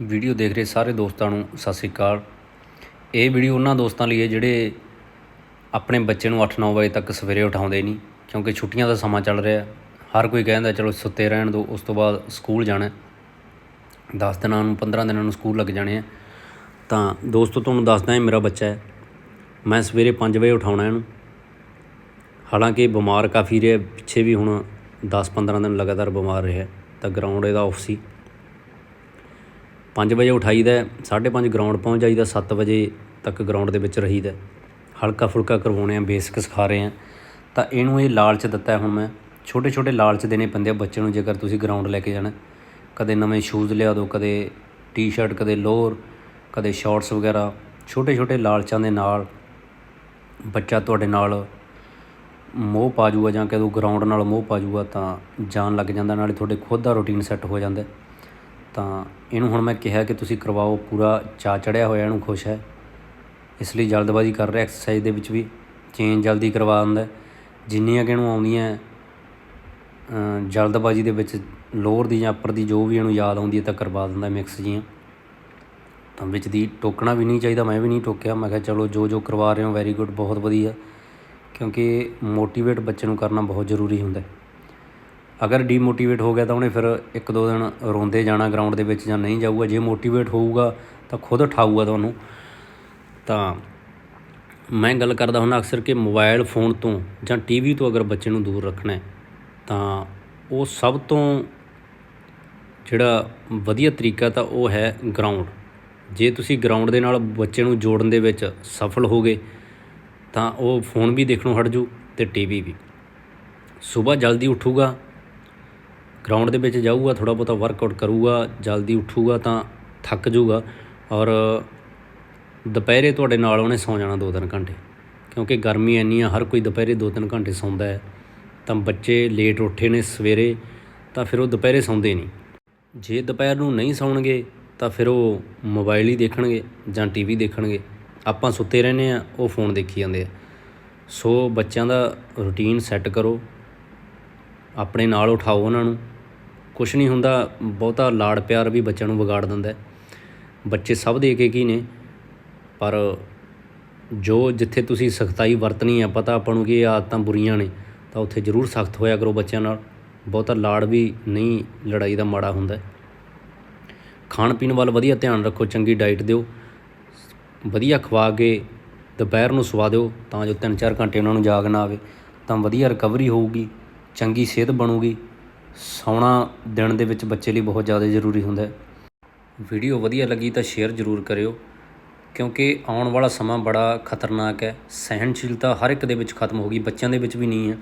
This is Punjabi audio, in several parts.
ਵੀਡੀਓ ਦੇਖ ਰਹੇ ਸਾਰੇ ਦੋਸਤਾਂ ਨੂੰ, ਸਤਿ ਸ੍ਰੀ ਅਕਾਲ। ਇਹ ਵੀਡੀਓ ਉਹਨਾਂ ਦੋਸਤਾਂ ਲਈ ਹੈ ਜਿਹੜੇ ਆਪਣੇ ਬੱਚੇ ਨੂੰ 8-9 ਵਜੇ ਤੱਕ ਸਵੇਰੇ ਉਠਾਉਂਦੇ ਨਹੀਂ, ਕਿਉਂਕਿ ਛੁੱਟੀਆਂ ਦਾ ਸਮਾਂ ਚੱਲ ਰਿਹਾ। ਹਰ ਕੋਈ ਕਹਿੰਦਾ, ਚਲੋ ਸੁੱਤੇ ਰਹਿਣ ਦਿਓ, ਉਸ ਤੋਂ ਬਾਅਦ ਸਕੂਲ ਜਾਣਾ 10 ਦਿਨਾਂ ਨੂੰ 15 ਦਿਨਾਂ ਨੂੰ ਸਕੂਲ ਲੱਗ ਜਾਣੇ ਆ। ਤਾਂ ਦੋਸਤੋ, ਤੁਹਾਨੂੰ ਦੱਸਦਾ ਹਾਂ ਮੇਰਾ ਬੱਚਾ ਹੈ। ਮੈਂ ਸਵੇਰੇ 5 ਵਜੇ ਉਠਾਉਣਾ ਇਹਨੂੰ। ਹਾਲਾਂਕਿ ਬਿਮਾਰ ਕਾਫੀ ਰਿਹਾ, ਪਿੱਛੇ ਵੀ ਹੁਣ 10-15 ਦਿਨ ਲਗਾਤਾਰ ਬਿਮਾਰ ਰਿਹਾ, ਤਾਂ ਗਰਾਊਂਡ ਇਹਦਾ ਆਫ ਸੀ। 5 ਵਜੇ ਉਠਾਈਦਾ 5:30 ਗਰਾਊਂਡ ਪਹੁੰਚ ਜਾਈਦਾ 7 ਵਜੇ ਤੱਕ ਗਰਾਊਂਡ ਦੇ ਵਿੱਚ ਰਹੀਦਾ ਹਲਕਾ ਫੁਲਕਾ ਕਰਵਾਉਣੇ ਆ ਬੇਸਿਕ ਸਿਖਾ ਰਹੇ ਆ। ਤਾਂ ਇਹਨੂੰ ਇਹ ਲਾਲਚ ਦਿੱਤਾ ਹੁਣ ਮੈਂ। ਛੋਟੇ ਛੋਟੇ ਲਾਲਚ ਦੇਣੇ ਪੈਂਦੇ ਆ ਬੱਚੇ ਨੂੰ, ਜੇਕਰ ਤੁਸੀਂ ਗਰਾਊਂਡ ਲੈ ਕੇ ਜਾਣਾ ਕਦੇ ਨਵੇਂ ਸ਼ੂਜ਼ ਲਿਆ ਦਿਓ, ਕਦੇ ਟੀ-ਸ਼ਰਟ ਕਦੇ ਲੋਅਰ, ਕਦੇ ਸ਼ਾਰਟਸ ਵਗੈਰਾ। ਛੋਟੇ ਛੋਟੇ ਲਾਲਚਾਂ ਦੇ ਨਾਲ ਬੱਚਾ ਤੁਹਾਡੇ ਨਾਲ ਮੋਹ ਪਾ ਜੂਗਾ ਜਾਂ ਕਦੋਂ ਗਰਾਊਂਡ ਨਾਲ ਮੋਹ ਪਾ ਜੂਗਾ, ਤਾਂ ਜਾਣ ਲੱਗ ਜਾਂਦਾ, ਨਾਲੇ ਤੁਹਾਡੇ ਖੁਦ ਦਾ ਰੁਟੀਨ ਸੈੱਟ ਹੋ ਜਾਂਦਾ ਤਾਂ ਇਹਨੂੰ ਹੁਣ ਮੈਂ ਕਿਹਾ ਕਿ ਤੁਸੀਂ ਕਰਵਾਓ, ਪੂਰਾ ਚਾ ਚੜਿਆ ਹੋਇਆ, ਇਹਨੂੰ ਖੁਸ਼ ਹੈ। ਇਸ ਲਈ ਜਲਦਬਾਜ਼ੀ ਕਰ ਰਿਹਾ ਐਕਸਰਸਾਈਜ਼ ਦੇ ਵਿੱਚ ਵੀ ਚੇਂਜ ਜਲਦੀ ਕਰਵਾ ਦਿੰਦਾ ਜਿੰਨੀਆਂ ਕਿ ਇਹਨੂੰ ਆਉਂਦੀਆਂ ਜਲਦਬਾਜ਼ੀ ਦੇ ਵਿੱਚ ਲੋਅਰ ਦੀ ਜਾਂ ਅੱਪਰ ਦੀ ਜੋ ਵੀ ਇਹਨੂੰ ਯਾਦ ਆਉਂਦੀ ਹੈ ਤਾਂ ਕਰਵਾ ਦਿੰਦਾ ਮਿਕਸ ਜੀਆਂ ਤਾਂ ਵਿੱਚ ਦੀ ਟੋਕਣਾ ਵੀ ਨਹੀਂ ਚਾਹੀਦਾ, ਮੈਂ ਵੀ ਨਹੀਂ ਟੋਕਿਆ। ਮੈਂ ਕਿਹਾ ਚਲੋ, ਜੋ ਜੋ ਕਰਵਾ ਰਹੇ ਹੋ ਵੈਰੀ ਗੁੱਡ ਬਹੁਤ ਵਧੀਆ। ਕਿਉਂਕਿ ਮੋਟੀਵੇਟ ਬੱਚੇ ਨੂੰ ਕਰਨਾ ਬਹੁਤ ਜ਼ਰੂਰੀ ਹੁੰਦਾ ਹੈ। ਅਗਰ ਡੀਮੋਟੀਵੇਟ ਹੋ ਗਿਆ ਤਾਂ ਉਹਨੇ ਫਿਰ ਇੱਕ ਦੋ ਦਿਨ ਰੋਂਦੇ ਜਾਣਾ ਗਰਾਊਂਡ ਦੇ ਵਿੱਚ ਜਾਂ ਨਹੀਂ ਜਾਊਗਾ। ਜੇ ਮੋਟੀਵੇਟ ਹੋਊਗਾ ਤਾਂ ਖੁਦ ਉਠਾਊਗਾ ਤੁਹਾਨੂੰ। ਤਾਂ ਮੈਂ ਗੱਲ ਕਰਦਾ ਹੁੰਦਾ ਅਕਸਰ ਕਿ ਮੋਬਾਈਲ ਫੋਨ ਤੋਂ ਜਾਂ ਟੀਵੀ ਤੋਂ ਅਗਰ ਬੱਚੇ ਨੂੰ ਦੂਰ ਰੱਖਣਾ ਹੈ, ਤਾਂ ਉਹ ਸਭ ਤੋਂ ਜਿਹੜਾ ਵਧੀਆ ਤਰੀਕਾ ਤਾਂ ਉਹ ਹੈ ਗਰਾਊਂਡ ਜੇ ਤੁਸੀਂ ਗਰਾਊਂਡ ਦੇ ਨਾਲ ਬੱਚੇ ਨੂੰ ਜੋੜਨ ਦੇ ਵਿੱਚ ਸਫਲ ਹੋਗੇ, ਤਾਂ ਉਹ ਫੋਨ ਵੀ ਦੇਖਣੋਂ ਹਟ ਜੂ ਤੇ ਟੀਵੀ ਵੀ। ਸਵੇਰ ਜਲਦੀ ਉੱਠੂਗਾ ਗਰਾਊਂਡ ਦੇ ਵਿੱਚ ਜਾਊਗਾ ਥੋੜਾ ਬਹੁਤਾ ਵਰਕਆਊਟ ਕਰੂਗਾ, ਜਲਦੀ ਉੱਠੂਗਾ ਤਾਂ ਥੱਕ ਜਾਊਗਾ ਔਰ ਦੁਪਹਿਰੇ ਤੁਹਾਡੇ ਨਾਲ ਉਹਨੇ ਸੌਂ ਜਾਣਾ 2-3 ਘੰਟੇ ਕਿਉਂਕਿ ਗਰਮੀ ਇੰਨੀ ਆ, ਹਰ ਕੋਈ ਦੁਪਹਿਰੇ 2-3 ਘੰਟੇ ਸੌਂਦਾ ਹੈ। ਤਾਂ ਬੱਚੇ ਲੇਟ ਉੱਠੇ ਨੇ ਸਵੇਰੇ, ਤਾਂ ਫਿਰ ਉਹ ਦੁਪਹਿਰੇ ਸੌਂਦੇ ਨਹੀਂ। ਜੇ ਦੁਪਹਿਰ ਨੂੰ ਨਹੀਂ ਸੌਣਗੇ, ਤਾਂ ਫਿਰ ਉਹ ਮੋਬਾਈਲ ਹੀ ਦੇਖਣਗੇ ਜਾਂ ਟੀਵੀ ਦੇਖਣਗੇ। ਆਪਾਂ ਸੁੱਤੇ ਰਹਿੰਦੇ ਆ ਉਹ ਫੋਨ ਦੇਖੀ ਜਾਂਦੇ ਆ। ਸੋ ਬੱਚਿਆਂ ਦਾ ਰੁਟੀਨ ਸੈੱਟ ਕਰੋ। ਆਪਣੇ ਨਾਲ ਉਠਾਓ ਉਹਨਾਂ ਨੂੰ। ਕੁਝ ਨਹੀਂ ਹੁੰਦਾ, ਬਹੁਤਾ ਲਾੜ ਪਿਆਰ ਵੀ ਬੱਚਿਆਂ ਨੂੰ ਵਿਗਾੜ ਦਿੰਦਾ ਬੱਚੇ ਸਭ ਦੇ ਕੇ ਕੀ ਨੇ, ਪਰ ਜੋ ਜਿੱਥੇ ਤੁਸੀਂ ਸਖਤਾਈ ਵਰਤਣੀ ਆ ਪਤਾ ਆਪਾਂ ਨੂੰ ਕਿ ਇਹ ਆਦਤਾਂ ਬੁਰੀਆਂ ਨੇ, ਤਾਂ ਉੱਥੇ ਜ਼ਰੂਰ ਸਖਤ ਹੋਇਆ ਕਰੋ ਬੱਚਿਆਂ ਨਾਲ। ਬਹੁਤਾ ਲਾੜ ਵੀ ਨਹੀਂ ਲੜਾਈ ਦਾ ਮਾੜਾ ਹੁੰਦਾ ਖਾਣ ਪੀਣ ਵੱਲ ਵਧੀਆ ਧਿਆਨ ਰੱਖੋ, ਚੰਗੀ ਡਾਈਟ ਦਿਓ। ਵਧੀਆ ਖਵਾ ਕੇ ਦੁਪਹਿਰ ਨੂੰ ਸਵਾ ਦਿਓ, ਤਾਂ ਜੋ 3-4 ਘੰਟੇ ਉਹਨਾਂ ਨੂੰ ਜਾਗ ਨਾ ਆਵੇ, ਤਾਂ ਵਧੀਆ ਰਿਕਵਰੀ ਹੋਊਗੀ। ਚੰਗੀ ਸਿਹਤ ਬਣੂਗੀ, ਸੌਣਾ ਦਿਨ ਦੇ ਵਿੱਚ ਬੱਚੇ ਲਈ ਬਹੁਤ ਜ਼ਿਆਦਾ ਜ਼ਰੂਰੀ ਹੁੰਦਾ ਹੈ। ਵੀਡੀਓ ਵਧੀਆ ਲੱਗੀ ਤਾਂ ਸ਼ੇਅਰ ਜ਼ਰੂਰ ਕਰਿਓ, ਕਿਉਂਕਿ ਆਉਣ ਵਾਲਾ ਸਮਾਂ ਬੜਾ ਖਤਰਨਾਕ ਹੈ। ਸਹਿਣਸ਼ੀਲਤਾ ਹਰ ਇੱਕ ਦੇ ਵਿੱਚ ਖਤਮ ਹੋ ਗਈ ਬੱਚਿਆਂ ਦੇ ਵਿੱਚ ਵੀ ਨਹੀਂ ਹੈ।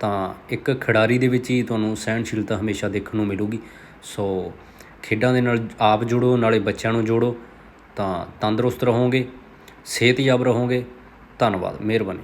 ਤਾਂ ਇੱਕ ਖਿਡਾਰੀ ਦੇ ਵਿੱਚ ਹੀ ਤੁਹਾਨੂੰ ਸਹਿਣਸ਼ੀਲਤਾ ਹਮੇਸ਼ਾ ਦੇਖਣ ਨੂੰ ਮਿਲੂਗੀ। ਸੋ ਖੇਡਾਂ ਦੇ ਨਾਲ ਆਪ ਜੁੜੋ, ਨਾਲੇ ਬੱਚਿਆਂ ਨੂੰ ਜੋੜੋ, ਤਾਂ ਤੰਦਰੁਸਤ ਰਹੋਗੇ, ਸਿਹਤਯਾਬ ਰਹੋਗੇ। ਧੰਨਵਾਦ, ਮਿਹਰਬਾਨੀ।